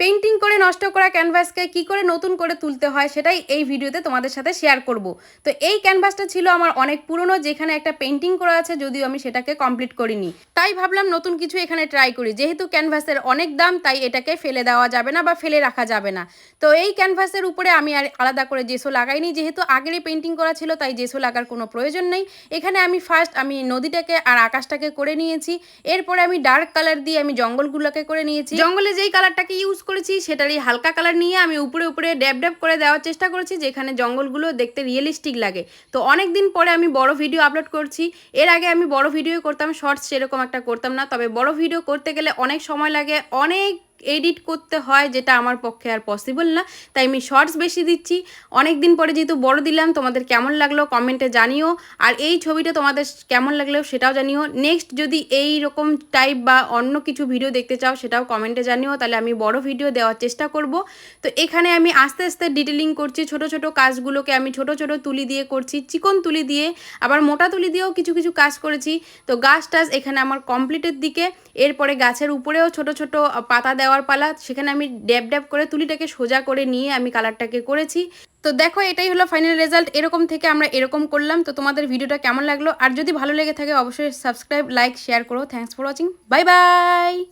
Painting করে নষ্ট করা ক্যানভাসকে কি করে নতুন করে তুলতে হয় সেটাই এই ভিডিওতে তোমাদের সাথে শেয়ার করব। তো এই ক্যানভাসটা ছিল আমার অনেক পুরনো যেখানে একটা পেন্টিং করা আছে যদিও আমি সেটাকে কমপ্লিট করিনি। তাই ভাবলাম নতুন কিছু এখানে ট্রাই করি। যেহেতু ক্যানভাসের অনেক দাম, তাই এটাকে ফেলে দেওয়া যাবে না বা ফেলে রাখা যাবে না। তো এই ক্যানভাসের উপরে আমি আর আলাদা করে জেসো লাগাইনি। যেহেতু আগেরই পেন্টিং করা ছিল, তাই জেসো লাগার কোনো প্রয়োজন নেই। এখানে আমি ফার্স্ট আমি নদীটাকে আর আকাশটাকে করে নিয়েছি। এরপরে আমি ডার্ক কালার দিয়ে আমি জঙ্গলগুলোকে করে নিয়েছি। জঙ্গলে যেই কালারটাকে ইউজ করেছি, সেটারই হালকা কালার নিয়ে আমি উপরে উপরে ড্যাব ড্যাব করে দেওয়ার চেষ্টা করেছি, যেখানে জঙ্গলগুলো দেখতে রিয়েলিস্টিক লাগে। তো অনেক দিন পরে আমি বড় ভিডিও আপলোড করছি। এর আগে আমি বড় ভিডিও করতাম শর্টস সেরকম একটা করতাম না। তবে বড় ভিডিও করতে গেলে অনেক সময় লাগে, অনেক এডিট করতে হয়, যেটা আমার পক্ষে আর পসিবল না। তাই আমি শর্টস বেশি দিচ্ছি। অনেক দিন পরে যেহেতু বড় দিলাম, তোমাদের কেমন লাগল কমেন্টে জানিও। আর এই ছবিটা তোমাদের কেমন লাগল সেটাও জানিও। নেক্সট যদি এই রকম টাইপ বা অন্য কিছু ভিডিও দেখতে চাও, সেটাও কমেন্টে জানিও। তাহলে আমি বড় ভিডিও দেওয়ার চেষ্টা করব। তো এখানে আমি আস্তে আস্তে ডিটেলিং করছি। ছোট ছোট কাজগুলোকে আমি ছোট ছোট তুলি দিয়ে করছি, চিকন তুলি দিয়ে। আবার মোটা তুলি দিয়েও কিছু কিছু কাজ করেছি। তো গাছ টাছ এখানে আমার কমপ্লিটের দিকে। এরপরে গাছের উপরেও ছোট ছোট পাতা দেওয়ার পালা, সেখানে আমি ড্যাব ড্যাব করে তুলিটাকে সোজা করে নিয়ে আমি কালারটাকে করেছি। তো দেখো, এটাই হলো ফাইনাল রেজাল্ট এরকম থেকে আমরা এরকম করলাম। তো তোমাদের ভিডিওটা কেমন লাগল? আর যদি ভালো লেগে থাকে, অবশ্যই সাবস্ক্রাইব লাইক শেয়ার করো। Thanks for watching bye bye